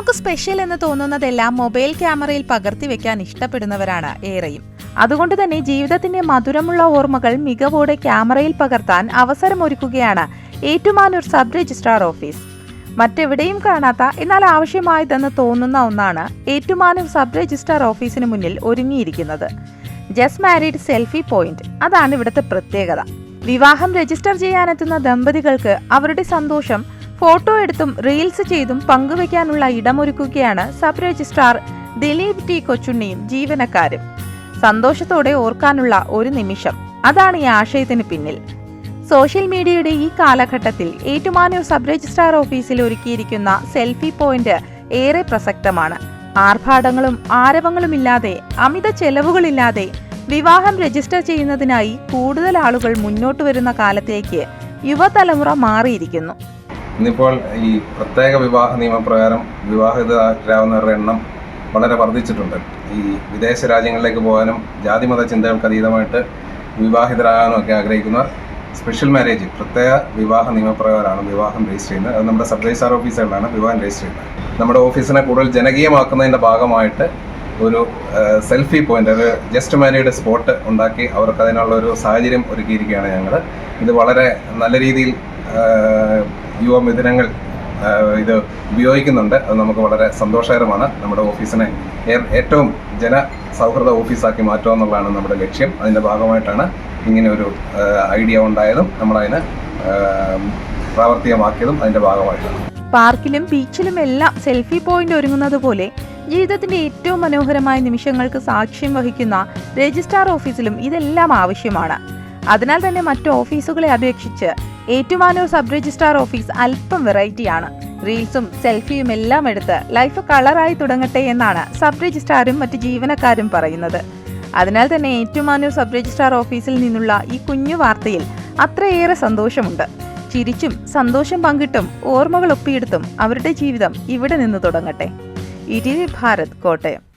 നമുക്ക് സ്പെഷ്യൽ എന്ന് തോന്നുന്നതെല്ലാം മൊബൈൽ ക്യാമറയിൽ പകർത്തി വെക്കാൻ ഇഷ്ടപ്പെടുന്നവരാണ് ഏറെയും. അതുകൊണ്ട് തന്നെ ജീവിതത്തിന്റെ മധുരമുള്ള ഓർമ്മകൾ മികവോടെ ക്യാമറയിൽ പകർത്താൻ അവസരമൊരുക്കുകയാണ് ഏറ്റുമാനൂർ സബ് രജിസ്ട്രാർ ഓഫീസ്. മറ്റെവിടെയും കാണാത്ത എന്നാൽ ആവശ്യമായതെന്ന് തോന്നുന്ന ഒന്നാണ് ഏറ്റുമാനൂർ സബ് രജിസ്ട്രാർ ഓഫീസിന് മുന്നിൽ ഒരുങ്ങിയിരിക്കുന്നത്. ജസ്റ്റ് മാരീഡ് സെൽഫി പോയിന്റ് അതാണ് ഇവിടുത്തെ പ്രത്യേകത. വിവാഹം രജിസ്റ്റർ ചെയ്യാനെത്തുന്ന ദമ്പതികൾക്ക് അവരുടെ സന്തോഷം ഫോട്ടോ എടുത്തും റീൽസ് ചെയ്തും പങ്കുവയ്ക്കാനുള്ള ഇടമൊരുക്കുകയാണ് സബ് രജിസ്ട്രാർ ദിലീപ് ടി കൊച്ചുണ്ണിയും ജീവനക്കാരും. സന്തോഷത്തോടെ ഓർക്കാനുള്ള ഒരു നിമിഷം. അതാണ് ഈ ആശയത്തിന് പിന്നിൽ. സോഷ്യൽ മീഡിയയുടെ ഈ കാലഘട്ടത്തിൽ ഏറ്റുമാനൂർ സബ് രജിസ്ട്രാർ ഓഫീസിൽ ഒരുക്കിയിരിക്കുന്ന സെൽഫി പോയിന്റ് ഏറെ പ്രസക്തമാണ്. ആർഭാടങ്ങളും ആരവങ്ങളുമില്ലാതെ അമിത ചെലവുകളില്ലാതെ വിവാഹം രജിസ്റ്റർ ചെയ്യുന്നതിനായി കൂടുതൽ ആളുകൾ മുന്നോട്ട് വരുന്ന കാലത്തേക്ക് യുവതലമുറ മാറിയിരിക്കുന്നു. ഇന്നിപ്പോൾ ഈ പ്രത്യേക വിവാഹ നിയമപ്രകാരം വിവാഹിതരാകുന്നവരുടെ എണ്ണം വളരെ വർദ്ധിച്ചിട്ടുണ്ട്. ഈ വിദേശ രാജ്യങ്ങളിലേക്ക് പോകാനും ജാതിമത ചിന്തകൾക്ക് അതീതമായിട്ട് വിവാഹിതരാകാനും ഒക്കെ ആഗ്രഹിക്കുന്നവർ സ്പെഷ്യൽ മാരേജ് പ്രത്യേക വിവാഹ നിയമപ്രകാരമാണ് വിവാഹം രജിസ്റ്റർ ചെയ്യുന്നത്. അത് നമ്മുടെ സബ് രജിസ്ട്രാർ ഓഫീസുകളിലാണ് വിവാഹം രജിസ്റ്റർ ചെയ്യുന്നത്. നമ്മുടെ ഓഫീസിനെ കൂടുതൽ ജനകീയമാക്കുന്നതിന്റെ ഭാഗമായിട്ട് ഒരു സെൽഫി പോയിന്റ് ഒരു ജസ്റ്റ് മാരീഡ് സ്പോട്ട് ഉണ്ടാക്കി അവർക്ക് അതിനുള്ള ഒരു സാഹചര്യം ഒരുക്കിയിരിക്കുകയാണ് ഞങ്ങൾ ഇത് വളരെ നല്ല രീതിയിൽ യുവമിഥുനങ്ങൾ ഇത് ഉപയോഗിക്കുന്നുണ്ട്. അത് നമുക്ക് വളരെ സന്തോഷകരമാണ്. നമ്മുടെ ഓഫീസിനെ ഏറ്റവും ജന സൗഹൃദ ഓഫീസാക്കി മാറ്റുക എന്നുള്ളതാണ് നമ്മുടെ ലക്ഷ്യം. അതിന്റെ ഭാഗമായിട്ടാണ് ഇങ്ങനെ ഒരു ഐഡിയ ഉണ്ടായതും നമ്മളതിന് പ്രാവർത്തികമാക്കിയതും അതിന്റെ ഭാഗമായിട്ടാണ്. പാർക്കിലും ബീച്ചിലും എല്ലാം സെൽഫി പോയിന്റ് ഒരുങ്ങുന്നത് പോലെ ജീവിതത്തിന്റെ ഏറ്റവും മനോഹരമായ നിമിഷങ്ങൾക്ക് സാക്ഷ്യം വഹിക്കുന്ന രജിസ്ട്രാർ ഓഫീസിലും ഇതെല്ലാം ആവശ്യമാണ്. അതിനാൽ തന്നെ മറ്റു ഓഫീസുകളെ അപേക്ഷിച്ച് ഏറ്റുമാനൂർ സബ് രജിസ്ട്രാർ ഓഫീസ് അല്പം വെറൈറ്റിയാണ്. റീൽസും സെൽഫിയും എല്ലാം എടുത്ത് ലൈഫ് കളറായി തുടങ്ങട്ടെ എന്നാണ് സബ് രജിസ്ട്രാറും മറ്റ് ജീവനക്കാരും പറയുന്നത്. അതിനാൽ തന്നെ ഏറ്റുമാനൂർ സബ് രജിസ്ട്രാർ ഓഫീസിൽ നിന്നുള്ള ഈ കുഞ്ഞു വാർത്തയിൽ അത്രയേറെ സന്തോഷമുണ്ട്. ചിരിച്ചും സന്തോഷം പങ്കിട്ടും ഓർമ്മകൾ ഒപ്പിയെടുത്തും അവരുടെ ജീവിതം ഇവിടെ നിന്ന് തുടങ്ങട്ടെ. ഇ ഭാരത് കോട്ടയം.